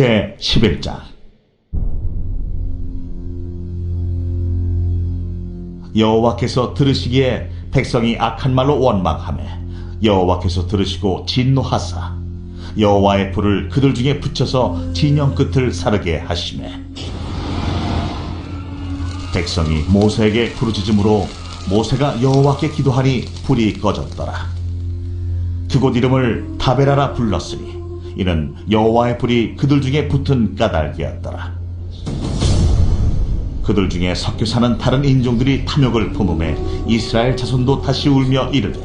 제 11장 여호와께서 들으시기에 백성이 악한 말로 원망하며 여호와께서 들으시고 진노하사 여호와의 불을 그들 중에 붙여서 진영 끝을 사르게 하시매 백성이 모세에게 부르짖음으로 모세가 여호와께 기도하니 불이 꺼졌더라. 그곳 이름을 다베라라 불렀으니 이는 여호와의 불이 그들 중에 붙은 까닭이었더라. 그들 중에 섞여 사는 다른 인종들이 탐욕을 품음에 이스라엘 자손도 다시 울며 이르되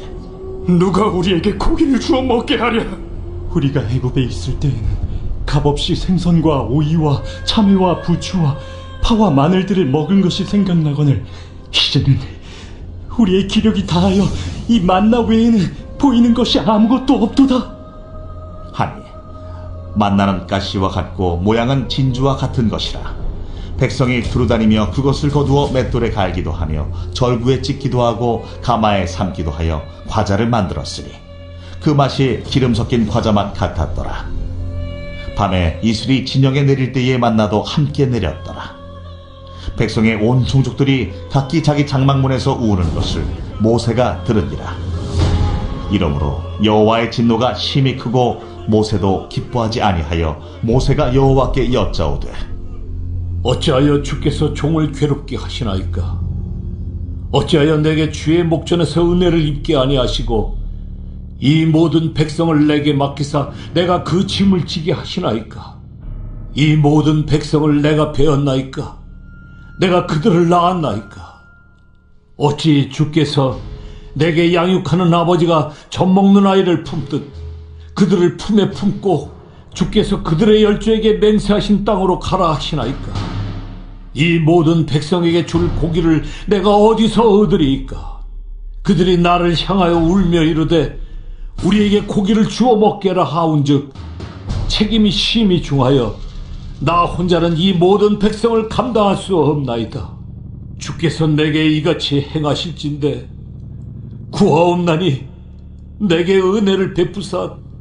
누가 우리에게 고기를 주어 먹게 하랴? 우리가 애굽에 있을 때에는 값없이 생선과 오이와 참외와 부추와 파와 마늘들을 먹은 것이 생각나거늘 이제는 우리의 기력이 다하여 이 만나 외에는 보이는 것이 아무것도 없도다. 만나는 가시와 같고 모양은 진주와 같은 것이라. 백성이 두루다니며 그것을 거두어 맷돌에 갈기도 하며 절구에 찍기도 하고 가마에 삶기도 하여 과자를 만들었으니 그 맛이 기름 섞인 과자 맛 같았더라. 밤에 이슬이 진영에 내릴 때에 만나도 함께 내렸더라. 백성의 온 종족들이 각기 자기 장막문에서 우는 것을 모세가 들으니라. 이러므로 여호와의 진노가 심히 크고 모세도 기뻐하지 아니하여 모세가 여호와께 여짜오되 어찌하여 주께서 종을 괴롭게 하시나이까? 어찌하여 내게 주의 목전에서 은혜를 입게 아니하시고 이 모든 백성을 내게 맡기사 내가 그 짐을 지게 하시나이까? 이 모든 백성을 내가 배웠나이까? 내가 그들을 낳았나이까? 어찌 주께서 내게 양육하는 아버지가 젖 먹는 아이를 품듯 그들을 품에 품고 주께서 그들의 열조에게 맹세하신 땅으로 가라 하시나이까? 이 모든 백성에게 줄 고기를 내가 어디서 얻으리이까? 그들이 나를 향하여 울며 이르되 우리에게 고기를 주어 먹게라 하운즉 책임이 심히 중하여 나 혼자는 이 모든 백성을 감당할 수 없나이다. 주께서 내게 이같이 행하실진데 구하옵나니 내게 은혜를 베푸사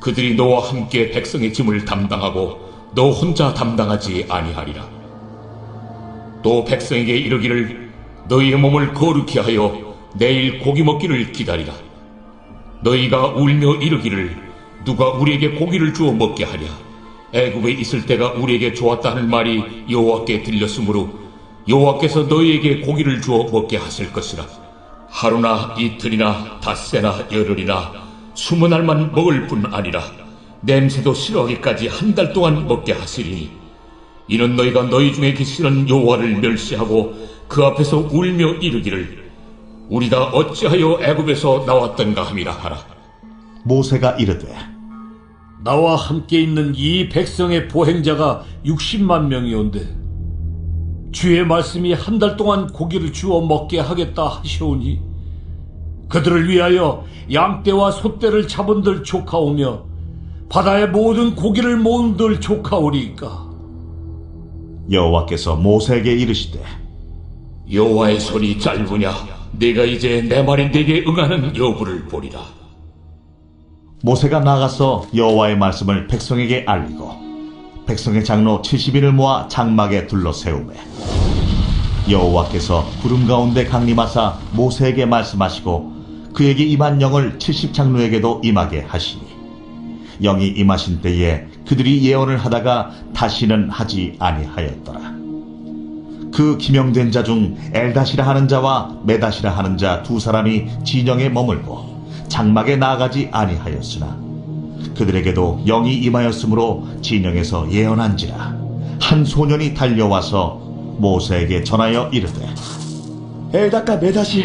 그들이 너와 함께 백성의 짐을 담당하고 너 혼자 담당하지 아니하리라. 또 백성에게 이르기를 너희의 몸을 거룩히 하여 내일 고기 먹기를 기다리라. 너희가 울며 이르기를 누가 우리에게 고기를 주어 먹게 하랴. 애굽에 있을 때가 우리에게 좋았다 는 말이 여호와께 들렸으므로 여호와께서 너희에게 고기를 주어 먹게 하실 것이라. 하루나 이틀이나 닷새나 열흘이나 스무 날만 먹을 뿐 아니라 냄새도 싫어하기까지 한 달 동안 먹게 하시리니 이는 너희가 너희 중에 계시는 여호와를 멸시하고 그 앞에서 울며 이르기를 우리가 어찌하여 애굽에서 나왔던가 함이라 하라. 모세가 이르되 나와 함께 있는 이 백성의 보행자가 60만 명이온데 주의 말씀이 한 달 동안 고기를 주어 먹게 하겠다 하시오니 그들을 위하여 양떼와 소떼를 잡은들 조카오며 바다의 모든 고기를 모은들 조카오리이까 여호와께서 모세에게 이르시되 여호와의 손이 짧으냐 내가 이제 내 말이 내게 응하는 여부를 보리라. 모세가 나가서 여호와의 말씀을 백성에게 알리고 백성의 장로 70인을 모아 장막에 둘러 세우매 여호와께서 구름 가운데 강림하사 모세에게 말씀하시고 그에게 임한 영을 70장로에게도 임하게 하시니 영이 임하신 때에 그들이 예언을 하다가 다시는 하지 아니하였더라. 그 기명된 자 중 엘다시라 하는 자와 메다시라 하는 자 두 사람이 진영에 머물고 장막에 나아가지 아니하였으나 그들에게도 영이 임하였으므로 진영에서 예언한지라 한 소년이 달려와서 모세에게 전하여 이르되 엘다카 메다시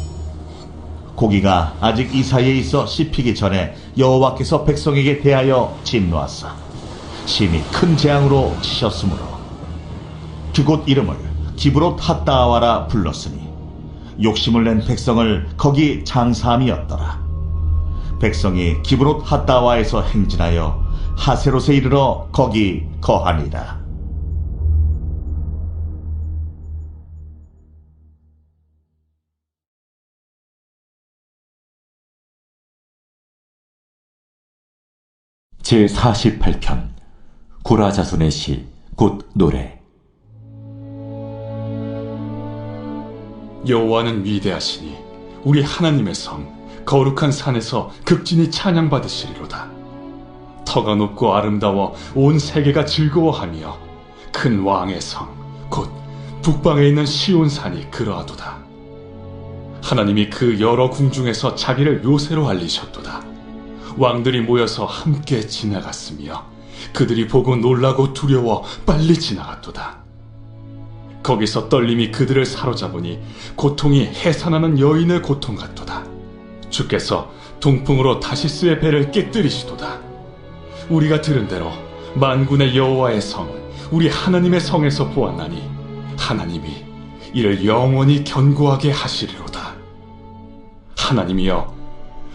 고기가 아직 이 사이에 있어 씹히기 전에 여호와께서 백성에게 대하여 진노하사 심히 큰 재앙으로 치셨으므로 그곳 이름을 기브롯 핫다와라 불렀으니 욕심을 낸 백성을 거기 장사함이었더라. 백성이 기브롯 핫다와에서 행진하여 하세롯에 이르러 거기 거하니라 제48편 구라자손의 시, 곧 노래 여호와는 위대하시니 우리 하나님의 성 거룩한 산에서 극진히 찬양받으시리로다. 터가 높고 아름다워 온 세계가 즐거워하며 큰 왕의 성 곧 북방에 있는 시온산이 그러하도다. 하나님이 그 여러 궁중에서 자기를 요새로 알리셨도다. 왕들이 모여서 함께 지나갔으며 그들이 보고 놀라고 두려워 빨리 지나갔도다. 거기서 떨림이 그들을 사로잡으니 고통이 해산하는 여인의 고통 같도다. 주께서 동풍으로 다시스의 배를 깨뜨리시도다. 우리가 들은 대로 만군의 여호와의 성, 우리 하나님의 성에서 보았나니 하나님이 이를 영원히 견고하게 하시리로다. 하나님이여,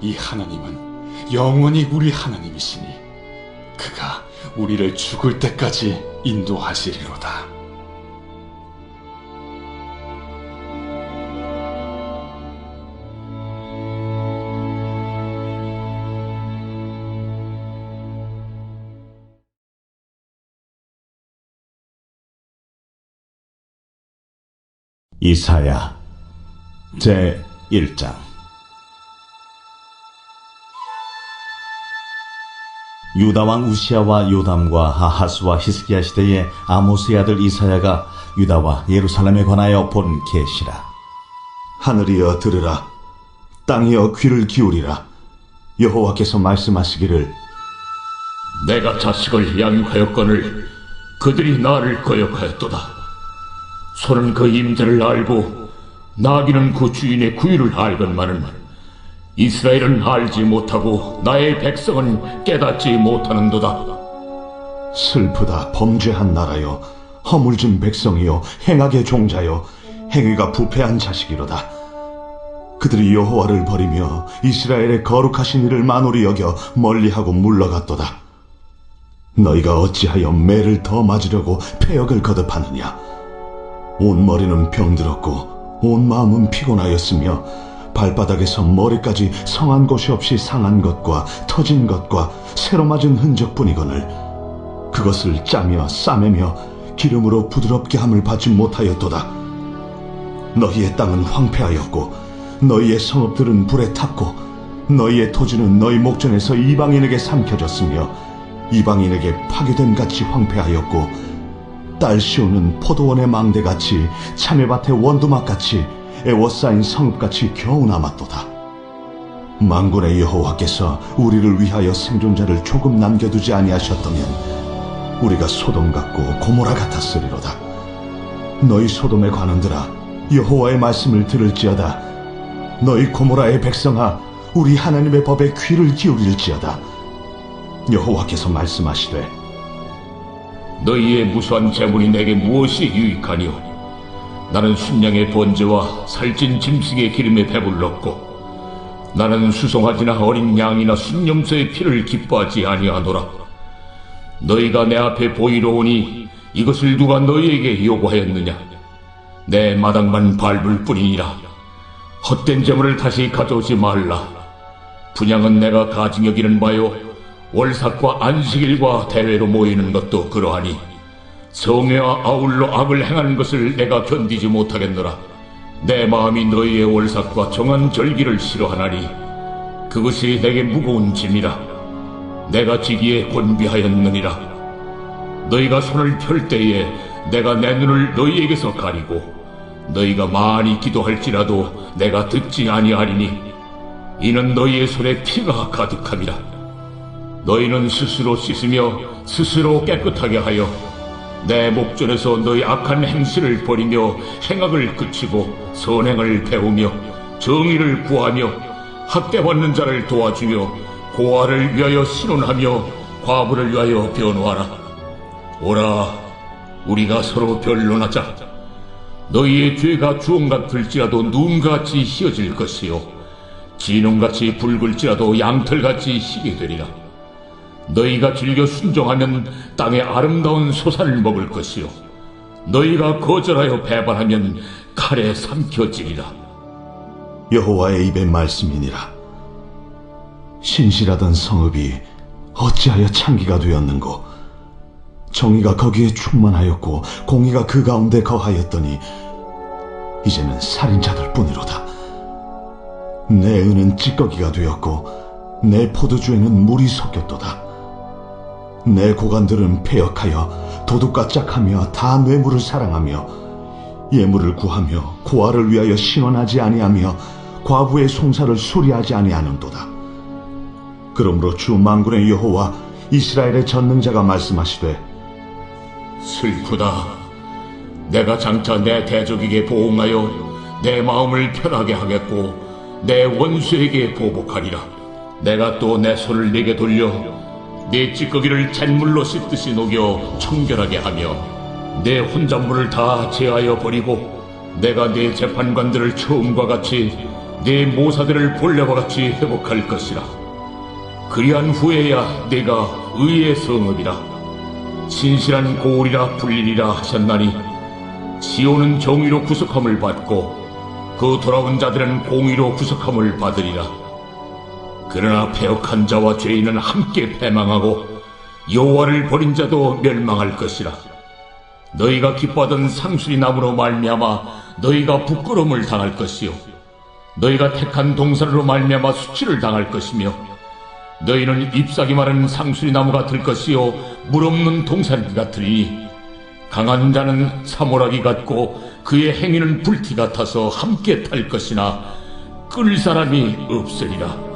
이 하나님은 영원히 우리 하나님이시니 그가 우리를 죽을 때까지 인도하시리로다. 이사야 제 1장 유다 왕 우시아와 요담과 아하스와 히스기야 시대의 아모스의 아들 이사야가 유다와 예루살렘에 관하여 본 계시라. 하늘이여 들으라. 땅이여 귀를 기울이라. 여호와께서 말씀하시기를 내가 자식을 양육하였거늘 그들이 나를 거역하였도다. 소는 그 임자를 알고 나귀는 그 주인의 구유를 알건만은 이스라엘은 알지 못하고 나의 백성은 깨닫지 못하는도다. 슬프다 범죄한 나라여. 허물진 백성이여 행악의 종자여. 행위가 부패한 자식이로다. 그들이 여호와를 버리며 이스라엘의 거룩하신 이를 만홀히 여겨 멀리하고 물러갔도다. 너희가 어찌하여 매를 더 맞으려고 폐역을 거듭하느냐? 온 머리는 병들었고 온 마음은 피곤하였으며 발바닥에서 머리까지 성한 곳이 없이 상한 것과 터진 것과 새로 맞은 흔적뿐이거늘 그것을 짜며 싸매며 기름으로 부드럽게 함을 받지 못하였도다. 너희의 땅은 황폐하였고 너희의 성읍들은 불에 탔고 너희의 토지는 너희 목전에서 이방인에게 삼켜졌으며 이방인에게 파괴된 같이 황폐하였고 딸 시오는 포도원의 망대같이 참외밭의 원두막같이 애워싸인 성읍같이 겨우 남았도다. 만군의 여호와께서 우리를 위하여 생존자를 조금 남겨두지 아니하셨다면 우리가 소돔 같고 고모라 같았으리로다. 너희 소돔의 관원들아 여호와의 말씀을 들을지어다 너희 고모라의 백성아 우리 하나님의 법에 귀를 기울일지어다 여호와께서 말씀하시되 너희의 무수한 재물이 내게 무엇이 유익하니요? 나는 순양의 번제와 살찐 짐승의 기름에 배불렀고 나는 수송아지나 어린 양이나 순념소의 피를 기뻐하지 아니하노라. 너희가 내 앞에 보이러 오니 이것을 누가 너희에게 요구하였느냐? 내 마당만 밟을 뿐이니라. 헛된 재물을 다시 가져오지 말라. 분양은 내가 가증 여기는 바요. 월삭과 안식일과 대회로 모이는 것도 그러하니 성회와 아울러 악을 행하는 것을 내가 견디지 못하겠노라. 내 마음이 너희의 월삭과 정한 절기를 싫어하나니 그것이 내게 무거운 짐이라. 내가 지기에 곤비하였느니라. 너희가 손을 펼 때에 내가 내 눈을 너희에게서 가리고 너희가 많이 기도할지라도 내가 듣지 아니하리니 이는 너희의 손에 피가 가득함이라. 너희는 스스로 씻으며 스스로 깨끗하게 하여 내 목전에서 너희 악한 행실을 버리며 행악을 그치고 선행을 배우며 정의를 구하며 학대받는 자를 도와주며 고아를 위하여 신원하며 과부를 위하여 변호하라. 오라, 우리가 서로 변론하자. 너희의 죄가 주홍 같을지라도 눈같이 희어질 것이요 진홍같이 붉을지라도 양털같이 희게 되리라. 너희가 즐겨 순종하면 땅의 아름다운 소산을 먹을 것이요. 너희가 거절하여 배반하면 칼에 삼켜지리라. 여호와의 입의 말씀이니라. 신실하던 성읍이 어찌하여 창기가 되었는고? 정의가 거기에 충만하였고 공의가 그 가운데 거하였더니 이제는 살인자들 뿐이로다. 내 은은 찌꺼기가 되었고 내 포도주에는 물이 섞였도다 내 고관들은 폐역하여 도둑과 짝하며 다 뇌물을 사랑하며 예물을 구하며 고아를 위하여 신원하지 아니하며 과부의 송사를 수리하지 아니하는도다. 그러므로 주 만군의 여호와 이스라엘의 전능자가 말씀하시되 슬프다. 내가 장차 내 대적에게 보응하여 내 마음을 편하게 하겠고 내 원수에게 보복하리라. 내가 또 내 손을 내게 돌려 내 찌꺼기를 잿물로 씻듯이 녹여 청결하게 하며 내 혼잣물을 다 제하여 버리고 내가 내 재판관들을 처음과 같이 내 모사들을 본래와 같이 회복할 것이라. 그리한 후에야 내가 의의 성읍이라. 신실한 고울이라 불리리라 하셨나니 시온은 정의로 구속함을 받고 그 돌아온 자들은 공의로 구속함을 받으리라. 그러나 패역한 자와 죄인은 함께 패망하고 여호와를 버린 자도 멸망할 것이라. 너희가 기뻐하던 상수리 나무로 말미암아 너희가 부끄러움을 당할 것이요 너희가 택한 동산으로 말미암아 수치를 당할 것이며 너희는 잎사귀 마른 상수리 나무가 될 것이요 물 없는 동산 같으리니 강한 자는 사모라기 같고 그의 행위는 불티 같아서 함께 탈 것이나 끌 사람이 없으리라.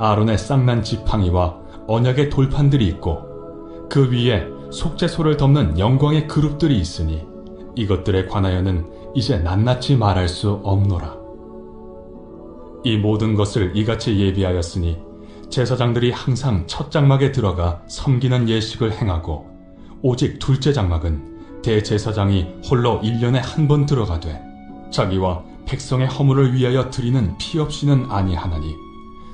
아론의 쌍난 지팡이와 언약의 돌판들이 있고 그 위에 속죄소를 덮는 영광의 그룹들이 있으니 이것들에 관하여는 이제 낱낱이 말할 수 없노라. 이 모든 것을 이같이 예비하였으니 제사장들이 항상 첫 장막에 들어가 섬기는 예식을 행하고 오직 둘째 장막은 대제사장이 홀로 1년에 한 번 들어가되 자기와 백성의 허물을 위하여 드리는 피 없이는 아니하나니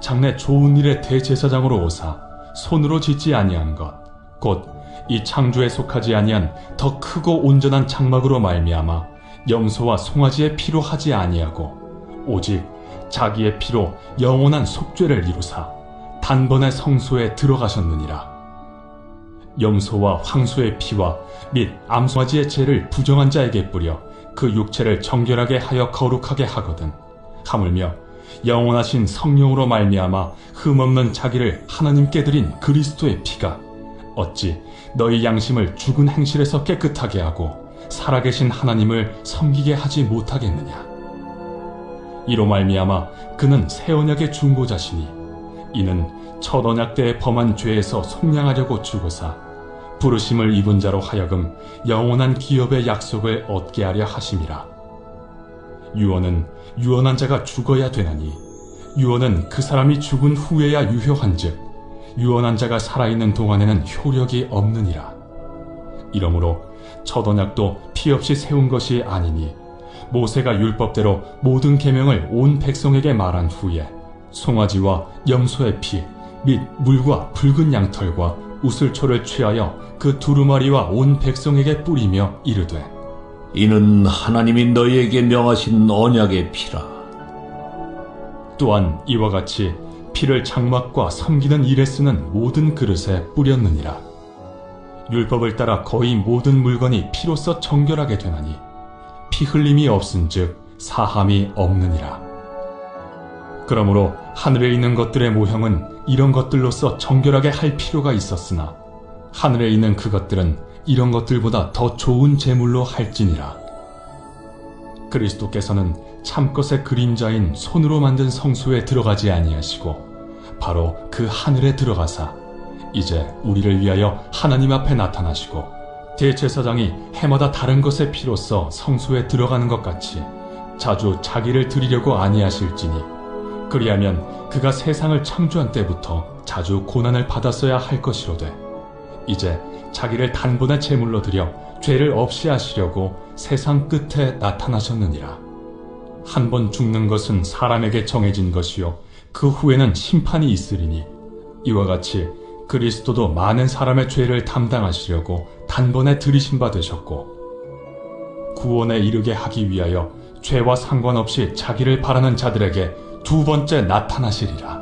장래 좋은 일의 대제사장으로 오사 손으로 짓지 아니한 것, 곧 이 창조에 속하지 아니한 더 크고 온전한 장막으로 말미암아 염소와 송아지의 피로 하지 아니하고 오직 자기의 피로 영원한 속죄를 이루사 단번에 성소에 들어가셨느니라. 염소와 황소의 피와 및 암송아지의 죄를 부정한 자에게 뿌려 그 육체를 정결하게 하여 거룩하게 하거든. 하물며 영원하신 성령으로 말미암아 흠없는 자기를 하나님께 드린 그리스도의 피가 어찌 너희 양심을 죽은 행실에서 깨끗하게 하고 살아계신 하나님을 섬기게 하지 못하겠느냐? 이로 말미암아 그는 새 언약의 중보자시니 이는 첫 언약 때에 범한 죄에서 속량하려고 죽으사 부르심을 입은 자로 하여금 영원한 기업의 약속을 얻게 하려 하심이라. 유언은 유언한 자가 죽어야 되나니 유언은 그 사람이 죽은 후에야 유효한즉 유언한 자가 살아있는 동안에는 효력이 없느니라. 이러므로 첫 언약도 피 없이 세운 것이 아니니 모세가 율법대로 모든 계명을 온 백성에게 말한 후에 송아지와 염소의 피 및 물과 붉은 양털과 우슬초를 취하여 그 두루마리와 온 백성에게 뿌리며 이르되 이는 하나님이 너희에게 명하신 언약의 피라. 또한 이와 같이 피를 장막과 섬기는 일에 쓰는 모든 그릇에 뿌렸느니라. 율법을 따라 거의 모든 물건이 피로써 정결하게 되나니 피 흘림이 없은즉 사함이 없느니라. 그러므로 하늘에 있는 것들의 모형은 이런 것들로서 정결하게 할 필요가 있었으나 하늘에 있는 그것들은 이런 것들보다 더 좋은 제물로 할지니라. 그리스도께서는 참것의 그림자인 손으로 만든 성소에 들어가지 아니하시고 바로 그 하늘에 들어가사 이제 우리를 위하여 하나님 앞에 나타나시고 대제사장이 해마다 다른 것의 피로써 성소에 들어가는 것 같이 자주 자기를 드리려고 아니하실지니 그리하면 그가 세상을 창조한 때부터 자주 고난을 받았어야 할 것이로되 이제 자기를 단번에 제물로 드려 죄를 없이 하시려고 세상 끝에 나타나셨느니라. 한 번 죽는 것은 사람에게 정해진 것이요 그 후에는 심판이 있으리니 이와 같이 그리스도도 많은 사람의 죄를 담당하시려고 단번에 들이신 바 되셨고 구원에 이르게 하기 위하여 죄와 상관없이 자기를 바라는 자들에게 두 번째 나타나시리라.